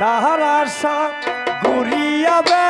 তাহার আশা ঘুরিয়াবে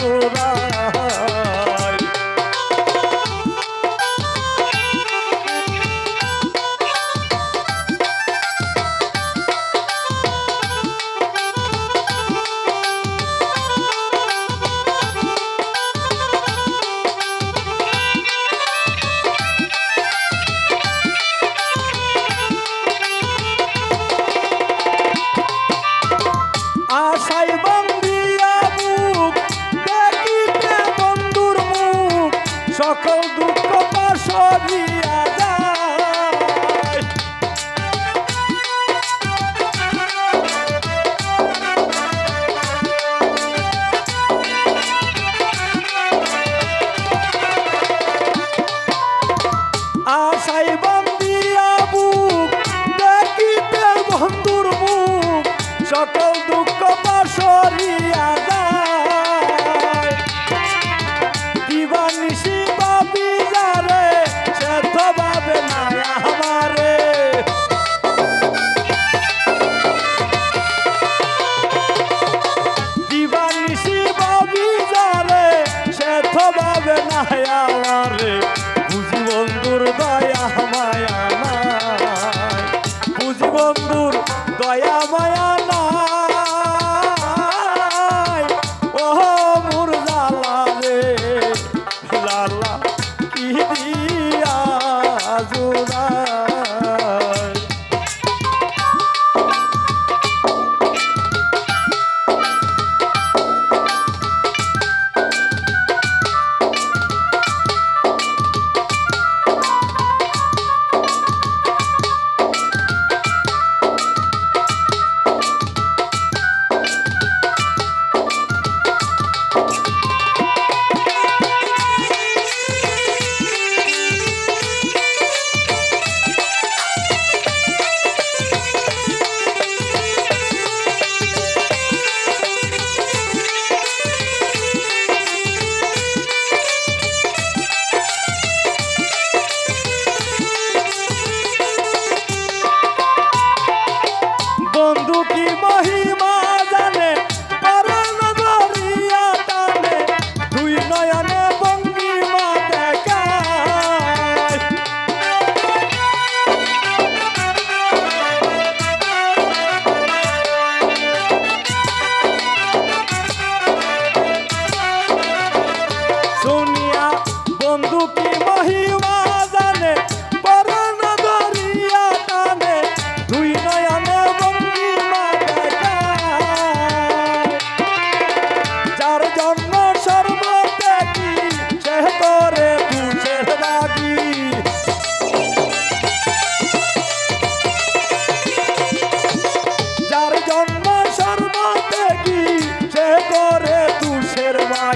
Oh. সকল দুঃখ পাশরিয়া যায়। আশাই বন্দিয়া বুক দেখিতে বন্ধুর মুখ সকল বন্ধুর দয়া মায়া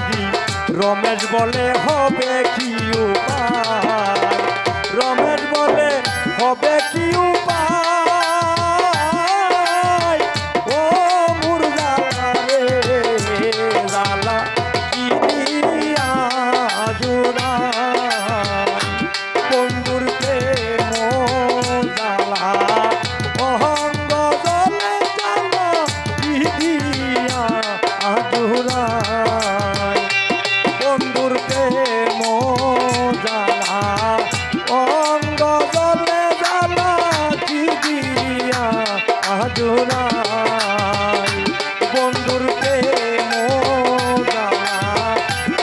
লাগি রমেশ বলে হবে কি উপায়? রমেশ বলে হবে কি উপায়? জোড়ায় বন্ধুর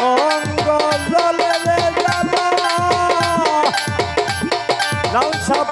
অঙ্গ জলে লাল সাপ